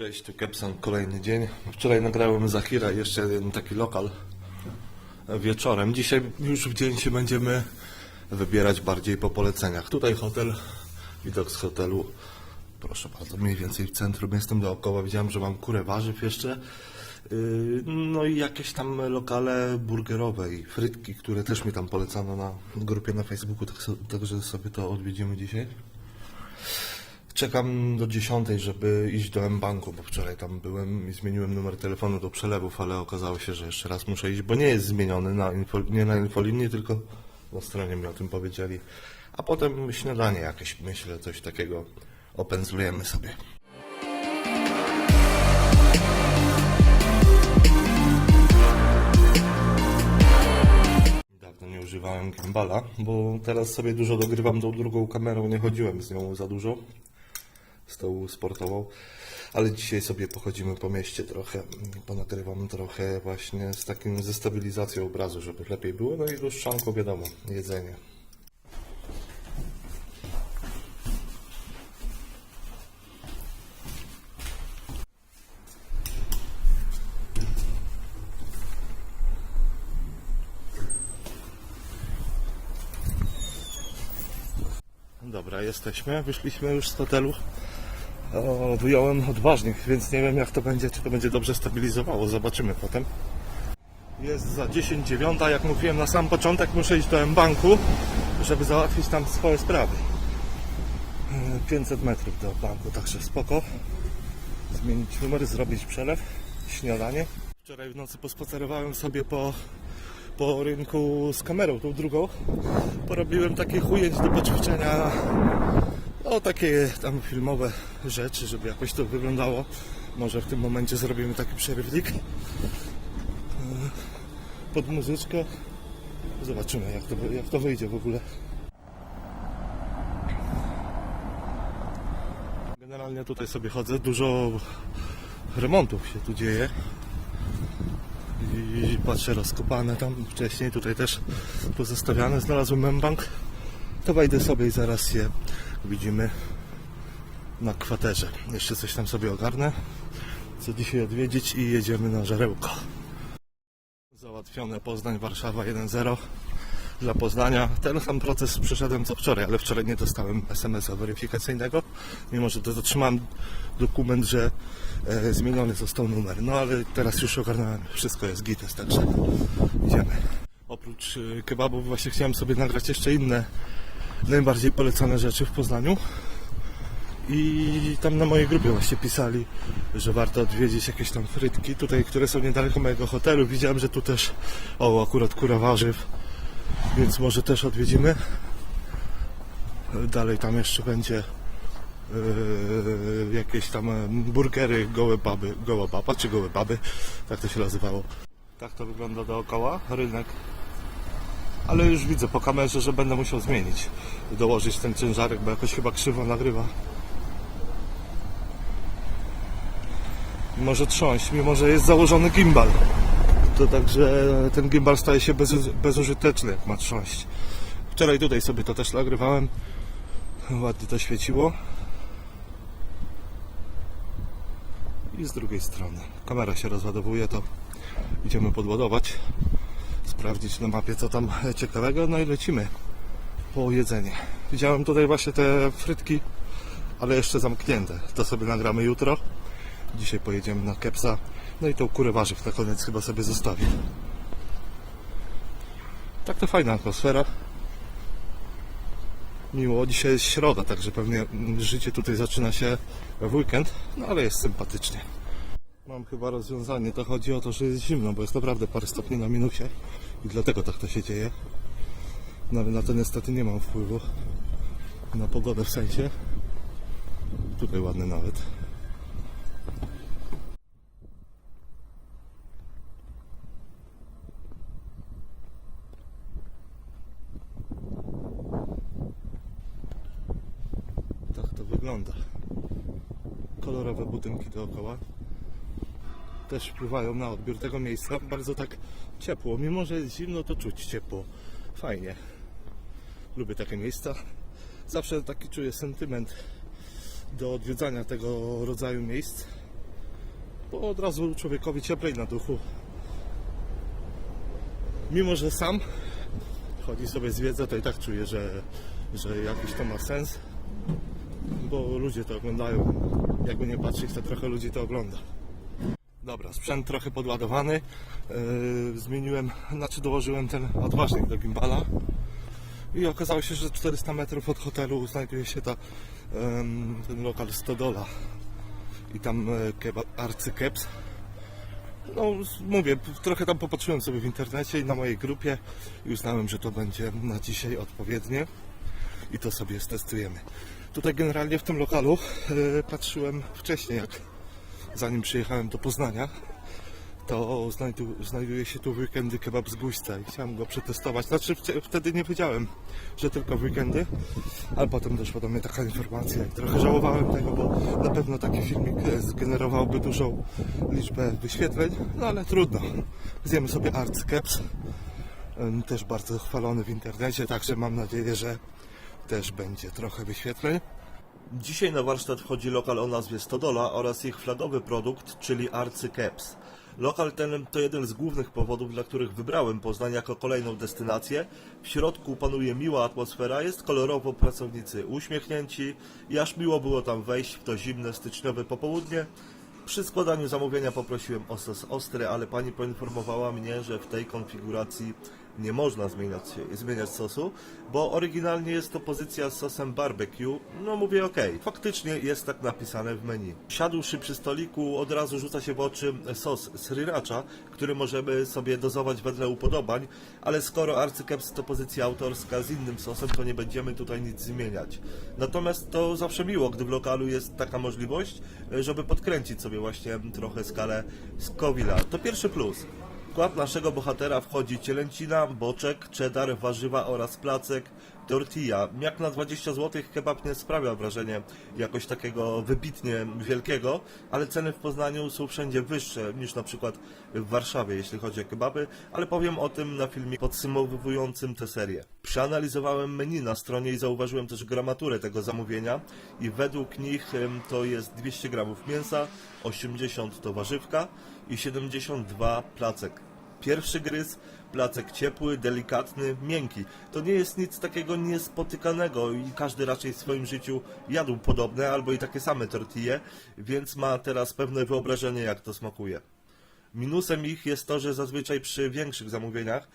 Cześć, tu Kepson, kolejny dzień. Wczoraj nagrałem Zahira, jeszcze jeden taki lokal wieczorem. Dzisiaj już w dzień się będziemy wybierać bardziej po poleceniach. Tutaj hotel, widok z hotelu. Proszę bardzo, mniej więcej w centrum jestem dookoła. Widziałem, że mam kurę warzyw jeszcze. Yy, No i jakieś tam lokale burgerowe i frytki, które też mi tam polecano na grupie na Facebooku, tak także sobie to odwiedzimy dzisiaj. Czekam do 10, żeby iść do M-Banku, bo wczoraj tam byłem i zmieniłem numer telefonu do przelewów, ale okazało się, że jeszcze raz muszę iść, bo nie jest zmieniony na info, nie na infolinii, tylko na stronie mi o tym powiedzieli. A potem śniadanie jakieś, myślę, coś takiego opędzlujemy sobie. Nie używałem gimbala, bo teraz sobie dużo dogrywam tą drugą kamerą, nie chodziłem z nią za dużo, tą sportową, ale dzisiaj sobie pochodzimy po mieście trochę, ponagrywam trochę właśnie z takim, ze stabilizacją obrazu, żeby lepiej było, no i lustrzanko wiadomo, jedzenie. Dobra, jesteśmy, wyszliśmy już z hotelu. Wyjąłem odważnie, więc nie wiem jak to będzie, czy to będzie dobrze stabilizowało, zobaczymy potem. Jest za 10.09, jak mówiłem na sam początek, muszę iść do M-Banku, żeby załatwić tam swoje sprawy. Yy, 500 metrów do banku, także spoko. Zmienić numer, zrobić przelew, śniadanie. Wczoraj w nocy pospacerowałem sobie po, po rynku z kamerą, tą drugą. Porobiłem takich ujęć do poćwiczenia no takie tam filmowe rzeczy, żeby jakoś to wyglądało. Może w tym momencie zrobimy taki przerywnik Yy, pod muzyczkę. Zobaczymy jak to, jak to wyjdzie w ogóle. Generalnie tutaj sobie chodzę, dużo remontów się tu dzieje. I patrzę rozkopane tam wcześniej, tutaj też pozostawiane. Znalazłem membank. To wejdę sobie i zaraz je widzimy na kwaterze. Jeszcze coś tam sobie ogarnę, co dzisiaj odwiedzić i jedziemy na żarełko. Załatwione Poznań, Warszawa 1-0 dla Poznania. Ten sam proces przeszedłem co wczoraj, ale wczoraj nie dostałem SMS-a weryfikacyjnego, mimo że to otrzymałem dokument, że e, zmieniony został numer. No ale teraz już ogarnąłem, wszystko jest gites, także idziemy. Oprócz e, kebabów właśnie chciałem sobie nagrać jeszcze inne najbardziej polecane rzeczy w Poznaniu. I tam na mojej grupie właśnie pisali, że warto odwiedzić jakieś tam frytki tutaj, które są niedaleko mojego hotelu. Widziałem, że tu też, o akurat kura warzyw, więc może też odwiedzimy. Dalej tam jeszcze będzie yy, jakieś tam e, burgery, gołe baby, goła baba, czy gołe baby, tak to się nazywało. Tak to wygląda dookoła, rynek ale już widzę po kamerze, że będę musiał zmienić. Dołożyć ten ciężarek, bo jakoś chyba krzywo nagrywa. Może trząść, mimo że jest założony gimbal. To także ten gimbal staje się bez, bezużyteczny, jak ma trząść. Wczoraj tutaj sobie to też nagrywałem. Ładnie to świeciło. I z drugiej strony. Kamera się rozładowuje, to idziemy podładować sprawdzić na mapie co tam ciekawego, no i lecimy po jedzenie. Widziałem tutaj właśnie te frytki, ale jeszcze zamknięte. To sobie nagramy jutro. Dzisiaj pojedziemy na Kepsa. No i tą kurę warzyw na koniec chyba sobie zostawię. Tak to fajna atmosfera. Miło, dzisiaj jest środa, także pewnie życie tutaj zaczyna się w weekend, no ale jest sympatycznie. Mam chyba rozwiązanie. To chodzi o to, że jest zimno, bo jest naprawdę parę stopni na minusie i dlatego tak to się dzieje. No ale na to niestety nie mam wpływu. Na pogodę w sensie. Tutaj ładny nawet. Tak to wygląda. Kolorowe budynki dookoła też wpływają na odbiór tego miejsca. Bardzo tak ciepło. Mimo, że jest zimno, to czuć ciepło. Fajnie. Lubię takie miejsca. Zawsze taki czuję sentyment do odwiedzania tego rodzaju miejsc. bo od razu człowiekowi cieplej na duchu. Mimo, że sam chodzi sobie zwiedza, to i tak czuję, że, że jakiś to ma sens, bo ludzie to oglądają. Jakby nie patrzeć, to trochę ludzi to ogląda. Dobra, sprzęt trochę podładowany. Yy, zmieniłem, znaczy dołożyłem ten odważnik do gimbala. I okazało się, że 400 metrów od hotelu znajduje się ta, ten lokal Stodola. I tam e, kebab, arcykeps. No mówię, trochę tam popatrzyłem sobie w internecie i na mojej grupie i uznałem, że to będzie na dzisiaj odpowiednie i to sobie stestujemy. Tutaj generalnie w tym lokalu e, patrzyłem wcześniej, jak zanim przyjechałem do Poznania, to znajdu, znajduje się tu weekendy kebab z Guźca i chciałem go przetestować. Znaczy wtedy nie wiedziałem, że tylko weekendy, ale potem doszła do mnie taka informacja i trochę żałowałem tego, bo na pewno taki filmik e, zgenerowałby dużą liczbę wyświetleń, no ale trudno. Zjemy sobie Artskeps, em, też bardzo chwalony w internecie, także mam nadzieję, że też będzie trochę wyświetleń. Dzisiaj na warsztat wchodzi lokal o nazwie Stodola oraz ich flagowy produkt, czyli Arcykeps. Lokal ten to jeden z głównych powodów, dla których wybrałem Poznań jako kolejną destynację. W środku panuje miła atmosfera, jest kolorowo, pracownicy uśmiechnięci i aż miło było tam wejść w to zimne styczniowe popołudnie. Przy składaniu zamówienia poprosiłem o sos ostry, ale pani poinformowała mnie, że w tej konfiguracji nie można zmieniać, zmieniać sosu, bo oryginalnie jest to pozycja z sosem barbecue. No mówię okej, faktycznie jest tak napisane w menu. Siadłszy przy stoliku, od razu rzuca się w oczy sos sriracha, który możemy sobie dozować wedle upodobań, ale skoro arcykeps to pozycja autorska z innym sosem, to nie będziemy tutaj nic zmieniać. Natomiast to zawsze miło, gdy w lokalu jest taka możliwość, żeby podkręcić sobie właśnie trochę skalę Scoville'a. To pierwszy plus. Skład naszego bohatera wchodzi cielęcina, boczek, cheddar, warzywa oraz placek, tortilla. Jak na 20 zł kebab nie sprawia wrażenia jakoś takiego wybitnie wielkiego, ale ceny w Poznaniu są wszędzie wyższe niż na przykład w Warszawie, jeśli chodzi o kebaby, ale powiem o tym na filmie podsumowującym tę serię. Przeanalizowałem menu na stronie i zauważyłem też gramaturę tego zamówienia i według nich to jest 200 gramów mięsa, 80 to warzywka i 72 placek. Pierwszy gryz, placek ciepły, delikatny, miękki. To nie jest nic takiego niespotykanego i każdy raczej w swoim życiu jadł podobne albo i takie same tortille, więc ma teraz pewne wyobrażenie jak to smakuje. Minusem ich jest to, że zazwyczaj przy większych zamówieniach,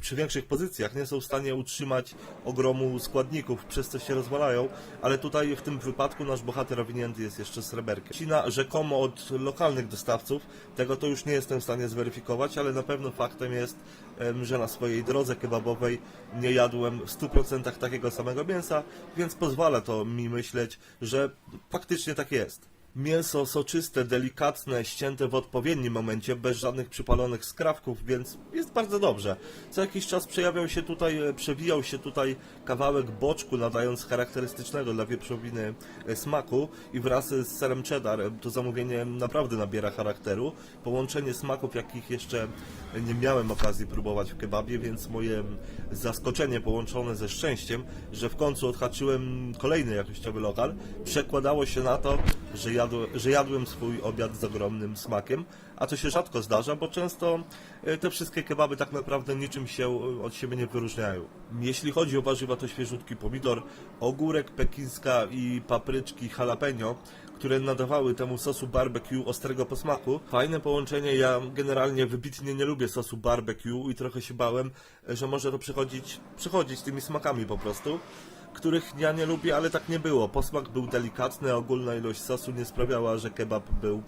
przy większych pozycjach nie są w stanie utrzymać ogromu składników, przez co się rozwalają, ale tutaj w tym wypadku nasz bohater owinięty jest jeszcze sreberkiem. Cina rzekomo od lokalnych dostawców, tego to już nie jestem w stanie zweryfikować, ale na pewno faktem jest, że na swojej drodze kebabowej nie jadłem w 100% takiego samego mięsa, więc pozwala to mi myśleć, że faktycznie tak jest. Mięso soczyste, delikatne, ścięte w odpowiednim momencie, bez żadnych przypalonych skrawków, więc jest bardzo dobrze. Co jakiś czas przejawiał się tutaj, e, przewijał się tutaj kawałek boczku, nadając charakterystycznego dla wieprzowiny e, smaku i wraz z serem cheddar e, to zamówienie naprawdę nabiera charakteru. Połączenie smaków, jakich jeszcze nie miałem okazji próbować w kebabie, więc moje zaskoczenie połączone ze szczęściem, że w końcu odhaczyłem kolejny jakościowy lokal, przekładało się na to, że, jadł, że jadłem swój obiad z ogromnym smakiem, a to się rzadko zdarza, bo często e, te wszystkie kebaby tak naprawdę niczym się e, od siebie nie wyróżniają. Jeśli chodzi o warzywa, to świeżutki pomidor, ogórek pekińska i papryczki jalapeno, które nadawały temu sosu barbecue ostrego posmaku. Fajne połączenie, ja generalnie wybitnie nie lubię sosu barbecue i trochę się bałem, e, że może to przychodzić, przychodzić tymi smakami po prostu których ja nie lubię, ale tak nie było. Posmak był delikatny, a ogólna ilość sosu nie sprawiała, że kebab był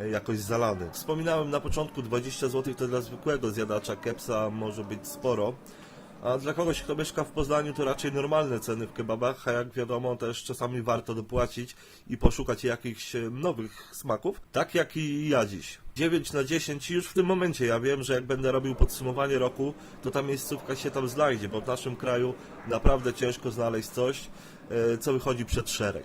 e, jakoś zalany. Wspominałem na początku 20 zł to dla zwykłego zjadacza kepsa może być sporo. A dla kogoś, kto mieszka w Poznaniu, to raczej normalne ceny w kebabach, a jak wiadomo, też czasami warto dopłacić i poszukać jakichś e, nowych smaków, tak jak i ja dziś. 9 na 10 i już w tym momencie ja wiem, że jak będę robił podsumowanie roku, to ta miejscówka się tam znajdzie, bo w naszym kraju naprawdę ciężko znaleźć coś, e, co wychodzi przed szereg.